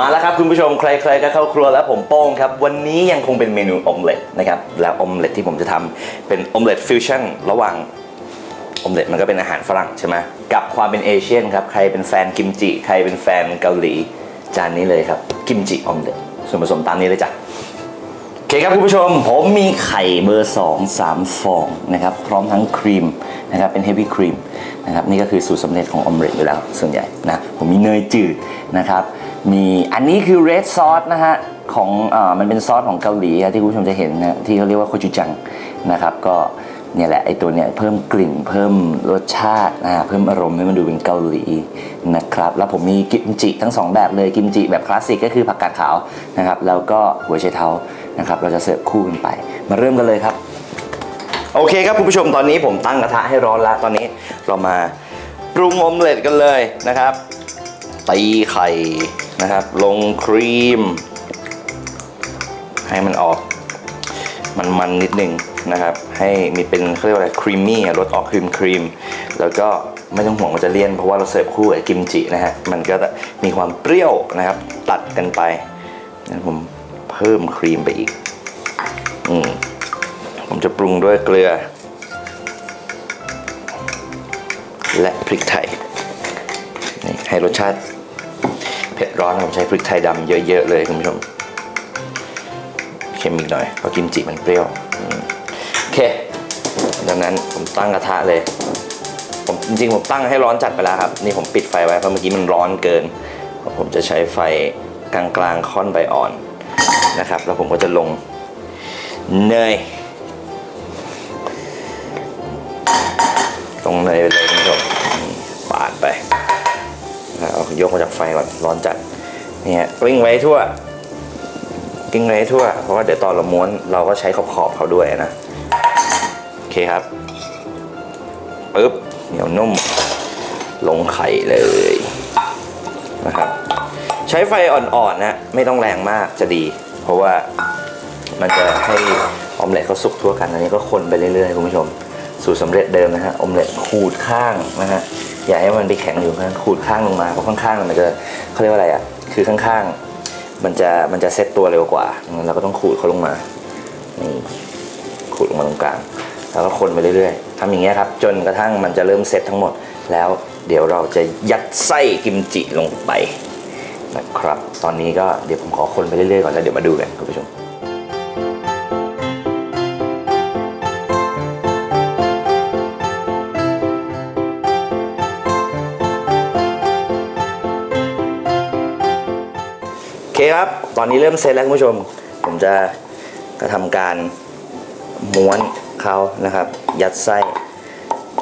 มาแล้วครับคุณผู้ชมใคร ๆ ก็เข้าครัวแล้วผมโป้งครับวันนี้ยังคงเป็นเมนูออมเล็ตนะครับแล้วออมเล็ตที่ผมจะทำเป็นออมเล็ตฟิวชั่นระหว่างออมเล็ตมันก็เป็นอาหารฝรั่งใช่ไหมกับความเป็นเอเชียนครับใครเป็นแฟนกิมจิใครเป็นแฟนเกาหลี จานนี้เลยครับกิมจิออมเล็ตส่วนผสมตามนี้เลยจ้ะโอเคครับคุณผู้ชม ผมมีไข่เบอร์2 3ฟองนะครับพร้อมทั้งครีมนะครับเป็นเฮฟวี่ครีมนะครับนี่ก็คือสูตรสำเร็จของอมเล็ตอยู่แล้วส่วนใหญ่นะผมมีเนยจืดนะครับ มีอันนี้คือเรดซอสนะฮะของอมันเป็นซอสของเกาหลีที่คุณผู้ชมจะเห็นนะที่เขาเรียกว่าโคจูจังนะครับ ก็เนี่ยแหละไอตัวเนี้ยเพิ่มกลิ่นเพิ่มรสชาตินะเพิ่มอารมณ์ให้มันดูเป็นเกาหลีนะครับ แล้วผมมีกิมจิทั้งสองแบบเลยกิมจิแบบคลาสสิกก็คือผักกาดขาวนะครับ แล้วก็หัวไชเท้านะครับ เราจะเสิร์ฟคู่กันไป มาเริ่มกันเลยครับ โอเคครับคุณผู้ชมตอนนี้ผมตั้งกระทะให้ร้อนแล้วตอนนี้เรามาปรุงออมเล็ตกันเลยนะครับตีไข่ นะครับ ลงครีม ให้มันออกมันๆนนิดนึงนะครับ ให้มีเป็นเขาเรียกว่าอะไรครีมมี่รสออกครีมครีมแล้วก็ไม่ต้องห่วงว่าจะเลี่ยนเพราะว่าเราเสิร์ฟคู่กับกิมจินะฮะมันก็จะมีความเปรี้ยวนะครับ ตัดกันไปงั้นผมเพิ่มครีมไปอีกอืมผมจะปรุงด้วยเกลือ และพริกไทยให้รสชาติ ผ็ดร้อนผมใช้พริกไทยดำเยอะๆเลยคุณผู้ชมเค็มอีกหน่อยเพราะกิมจิมันเปรี้ยวโอเคดังนั้นผมตั้งกระทะเลยผมจริงๆผมตั้งให้ร้อนจัดไปแล้วครับ นี่ผมปิดไฟไว้เพราะเมื่อกี้มันร้อนเกิน ผมจะใช้ไฟกลางๆค่อนใบอ่อนนะครับ แล้วผมก็จะลงเนยตรงเนยไปเลยคุณผู้ชมปาดไป เอายกมาจากไฟก่อนร้อนจัดนี่ฮะกลิ้งไว้ทั่วกลิ้งไว้ทั่ว เพราะว่าเดี๋ยวตอนเราม้วนเราก็ใช้ขอบขอบเขาด้วยนะโอเคครับปึ๊บเหนียวนุ่มลงไข่เลยนะครับ ใช้ไฟอ่อนๆนะไม่ต้องแรงมากจะดี เพราะว่ามันจะให้ออมเล็ตเขาสุกทั่วกันอันนี้ก็คนไปเรื่อยๆคุณผู้ชม สูตรสำเร็จเดิมนะฮะออมเล็ตขูดข้างนะฮะอย่าให้มันไปแข็งอยู่ข้างขูดข้างลงมาเพราะข้างๆมันจะเขาเรียกว่าอะไรอะคือข้างๆมันจะมันจะเซ็ตตัวเร็วกว่างั้นเราก็ต้องขูดเขาลงมานี่ขูดลงมาตรงกลางแล้วก็คนไปเรื่อยๆทำอย่างเงี้ยครับ จนกระทั่งมันจะเริ่มเซ็ตทั้งหมด แล้วเดี๋ยวเราจะยัดไส้กิมจิลงไปนะครับ ตอนนี้ก็เดี๋ยวผมขอคนไปเรื่อยๆก่อนแล้วเดี๋ยวมาดูกันคุณผู้ชม เคครับ ตอนนี้เริ่มเซตแล้วคุณผู้ชม ผมจะกระทำการม้วนเขานะครับ ยัดไส้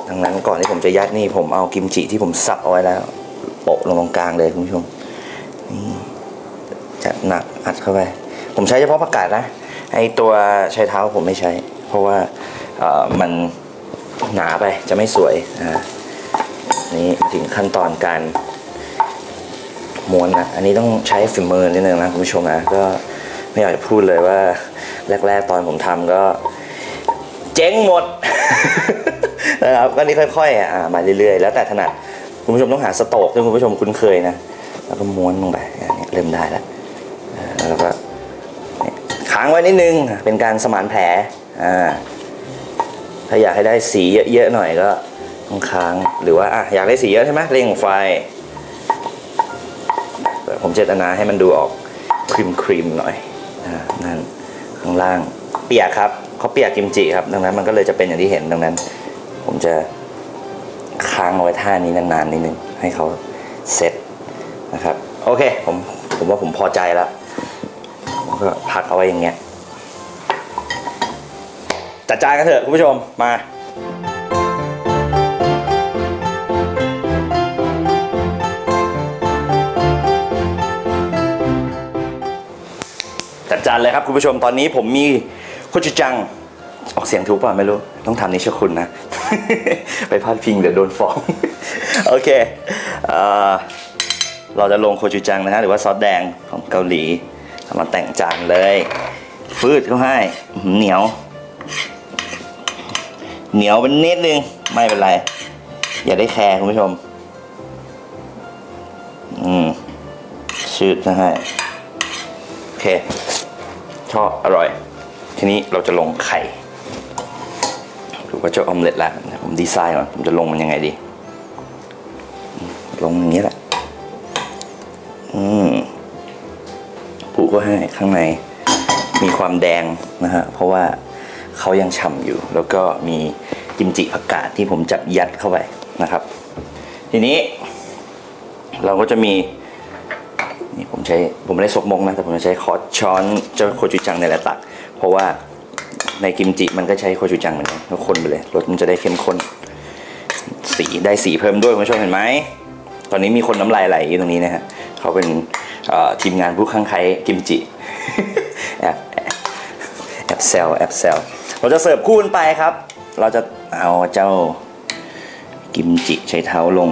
ดังนั้นก่อนที่ผมจะยัดนี่ผมเอากิมจิที่ผมสับเอาไว้แล้วโปะลงตรงกลางเลยคุณผู้ชมนี่จัดหนักอัดเข้าไป ผมใช้เฉพาะผักกาดนะไอตัวใช้เท้าผมไม่ใช้ เพราะว่าเอ่อมันหนาไปจะไม่สวยอ่านี่ถึงขั้นตอนการ ม้วนนะอันนี้ต้องใช้ฝีมือนิดนึงนะคุณผู้ชมนะก็ไม่อยากจะพูดเลยว่า แรก ๆ ตอนผมทำก็ เจ๊งหมดนะครับก็นี่ค่อยๆอะมาเรื่อยๆ แล้วแต่ถนัดคุณผู้ชมต้องหาสโตกที่คุณผู้ชมคุ้นเคยนะแล้วก็ม้วนลงไปอันนี้เริ่มได้แล้วแล้วก็ค้างไว้นิดนึงเป็นการสมานแผลอ่าถ้าอยากให้ได้สีเยอะๆหน่อยก็ต้องค้างหรือว่าอะอยากได้สีเยอะใช่ไหมเร่งไฟ ผมเจตนาให้มันดูออกครีมครีมหน่อยนั่นข้างล่างเปียกครับเขาเปียกกิมจิครับ ดังนั้นมันก็เลยจะเป็นอย่างที่เห็นดังนั้น ผมจะค้างเอาไว้ท่านี้นานๆนิดนึงให้เขาเสร็จนะครับ โอเคผมผมว่าผมพอใจแล้วก็พักเอาไว้อย่างเงี้ยจัดจานกันเถอะคุณผู้ชมมา จัดจานเลยครับคุณผู้ชมตอนนี้ผมมีโคจูจังออกเสียงถูกป่าไม่รู้ ต้องทำนิชคุณนะ ไปพาดพิงเดี๋ยวโดนฟ้อง โอเคเราจะลงโคจูจังนะฮะหรือว่าซอสแดงของเกาหลีมาแต่งจานเลย ฟืดเขาให้เหนียว เหนียวเป็นนิดนึง ไม่เป็นไร อย่าได้แคร์คุณผู้ชม อืมชืดนะฮะโอเค ชอบอร่อย ทีนี้เราจะลงไข่ดูว่าจะออมเล็ตแล้วเดี๋ยวผมดีไซน์ก่อนผมจะลงมันยังไงดี ลงอย่างนี้แหละ อืมผูก็ให้ข้างในมีความแดงนะฮะ เพราะว่าเขายังฉ่ำอยู่ แล้วก็มีกิมจิผักกาดที่ผมจับยัดเข้าไปนะครับ ทีนี้ เราก็จะมี นี่ผมใช้ผมไม่ได้ซกมกนะแต่ผมจะใช้คอช้อนเจ้าโคจูจังในแหละตัก เพราะว่าในกิมจิมันก็ใช้โคจูจังเหมือนกันแล้วคนไปเลยรสมันจะได้เข้มข้นสีได้สีเพิ่มด้วยคุณผู้ชมเห็นไหมตอนนี้มีคนน้ำลายไหลอยู่ตรงนี้นะฮะเขาเป็นทีมงานผู้ข้างใครกิมจิแอบแอบแอบเซลแอบเซลเราจะเสิร์ฟคู่กันไปครับ เราจะเอาเจ้ากิมจิใช้เท้าลง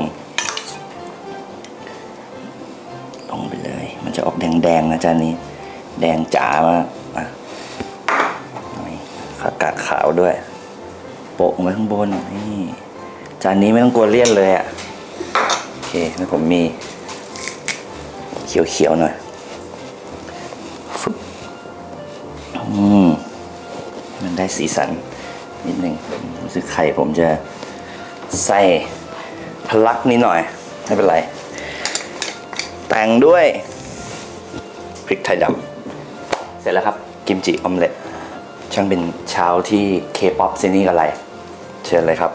จะออกแดงๆนะจานนี้ แดงจ๋ามากอะนี่ผักกาดขาวด้วย โปะไว้ข้างบนนี่จานนี้ไม่ต้องกลัวเลี่ยนเลยอะโอเคแล้วผมมี เขียวๆหน่อยฟึบอืมมันได้สีสันนิดหนึ่งรู้สึกไข่ผมจะใส่พลักนิดหน่อย ไม่เป็นไร แต่งด้วย พริกไทยดำเสร็จแล้วครับกิมจิออมเล็ตช่างเป็นเช้าที่เคป๊อปซีนี่กับอะไร เชิญเลยครับ